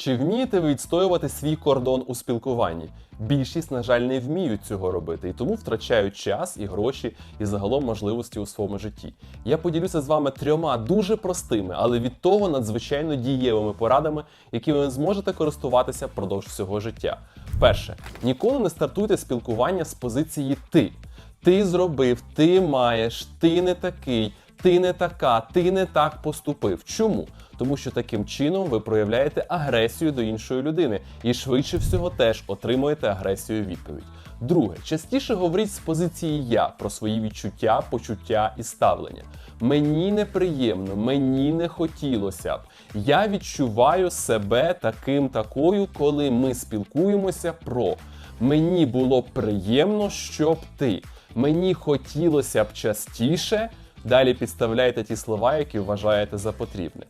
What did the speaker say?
Чи вмієте ви відстоювати свій кордон у спілкуванні? Більшість, на жаль, не вміють цього робити і тому втрачають час і гроші, і загалом можливості у своєму житті. Я поділюся з вами трьома дуже простими, але від того надзвичайно дієвими порадами, які ви зможете користуватися впродовж всього життя. Перше, ніколи не стартуйте спілкування з позиції ти. Ти зробив, ти маєш, ти не такий, ти не така, ти не так поступив. Чому? Тому що таким чином ви проявляєте агресію до іншої людини і швидше всього теж отримуєте агресію відповідь. Друге, частіше говоріть з позиції я про свої відчуття, почуття і ставлення. Мені неприємно, мені не хотілося б. Я відчуваю себе таким такою, коли ми спілкуємося про мені було приємно, щоб ти. Мені хотілося б частіше. Далі підставляйте ті слова, які вважаєте за потрібне.